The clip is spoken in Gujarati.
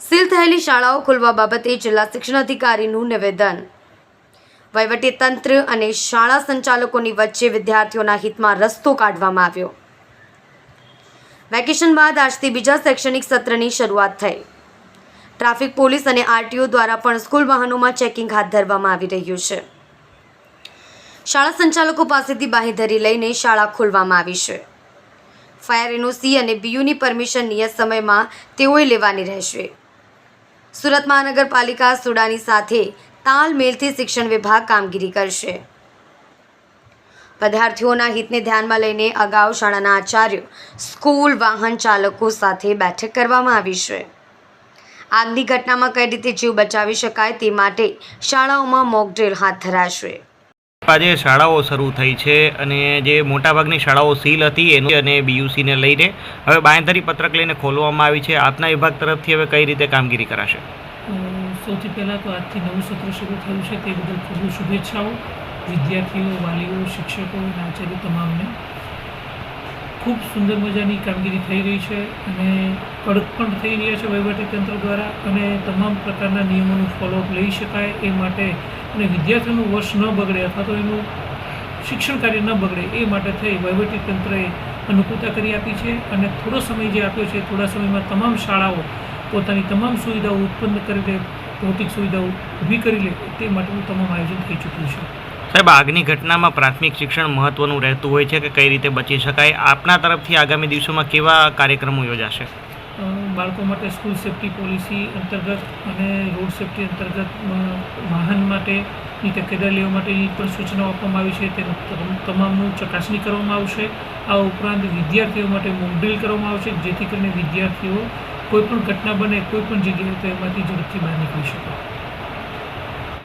સીલ થયેલી શાળાઓ ખોલવા બાબતે જિલ્લા શિક્ષણ અધિકારીનું નિવેદન. વહીવટીતંત્ર અને શાળા સંચાલકોની વચ્ચે વિદ્યાર્થીઓના હિતમાં રસ્તો કાઢવામાં આવ્યો. વેકેશન બાદ આજથી બીજા શૈક્ષણિક સત્રની શરૂઆત થઈ. ટ્રાફિક પોલીસ અને આરટીઓ દ્વારા પણ સ્કૂલ વાહનોમાં ચેકિંગ હાથ ધરવામાં આવી રહ્યું છે. શાળા સંચાલકો પાસેથી બાંહેધરી લઈને શાળા ખોલવામાં આવી છે. ફાયર એનઓસી અને બીયુની પરમિશન નિયત સમયમાં તેઓએ લેવાની રહેશે. સુરત મહાનગરપાલિકા સુડાની સાથે તાલમેલથી શિક્ષણ વિભાગ કામગીરી કરશે. વિદ્યાર્થીઓના હિતને ધ્યાનમાં લઈને અગાઉ શાળાના આચાર્ય, સ્કૂલ વાહન ચાલકો સાથે બેઠક કરવામાં આવી છે. આગની ઘટનામાં કઈ રીતે જીવ બચાવી શકાય તે માટે શાળાઓમાં મોકડ્રીલ હાથ ધરાશે. આજે શાળાઓ શરૂ થઈ છે અને જે મોટાભાગની શાળાઓ સીલ હતી એનું અને બીયુસીને લઈને હવે બાંયધરી પત્રક લઈને ખોલવામાં આવી છે. આપના વિભાગ તરફથી હવે કઈ રીતે કામગીરી કરાશે? સૌથી પહેલાં તો આજથી નવું સત્ર શરૂ થયું છે. તે બદલ ખૂબ શુભેચ્છાઓ વિદ્યાર્થીઓ, વાલીઓ, શિક્ષકો આચાર્ય તમામને. ખૂબ સુંદર મજાની કામગીરી થઈ રહી છે અને કડક પણ થઈ રહ્યા છે વહીવટીતંત્ર દ્વારા અને તમામ પ્રકારના નિયમોનું ફોલોઅપ લઈ શકાય એ માટે અને વિદ્યાર્થીઓનું વર્ષ ન બગડે અથવા તો એનું શિક્ષણ કાર્ય ન બગડે, એ માટે થઈ વહીવટીતંત્રએ અનુકૂળતા કરી આપી છે અને થોડો સમય જે આપ્યો છે, થોડા સમયમાં તમામ શાળાઓ પોતાની તમામ સુવિધાઓ ઉત્પન્ન કરી લે, ભૌતિક સુવિધાઓ ઊભી કરી લે, તે માટેનું તમામ આયોજન થઈ ચૂક્યું છે. સાહેબ, આગની ઘટનામાં પ્રાથમિક શિક્ષણ મહત્વનું રહેતું હોય છે કે કઈ રીતે બચી શકાય? આપના તરફથી આગામી દિવસોમાં કેવા કાર્યક્રમો યોજાશે? બાળકો માટે સ્કૂલ સેફ્ટી પોલિસી અંતર્ગત અને રોડ સેફ્ટી અંતર્ગત વાહન માટેની તકેદારી લેવા માટેની પણ સૂચનાઓ આપવામાં આવી છે. તેનું તમામ- તમામનું ચકાસણી કરવામાં આવશે. આ ઉપરાંત વિદ્યાર્થીઓ માટે મોકડ્રીલ કરવામાં આવશે, જેથી કરીને વિદ્યાર્થીઓ કોઈપણ ઘટના બને કોઈપણ જગ્યાએ તો એમાંથી ઝડપથી બહાર નીકળી શકે.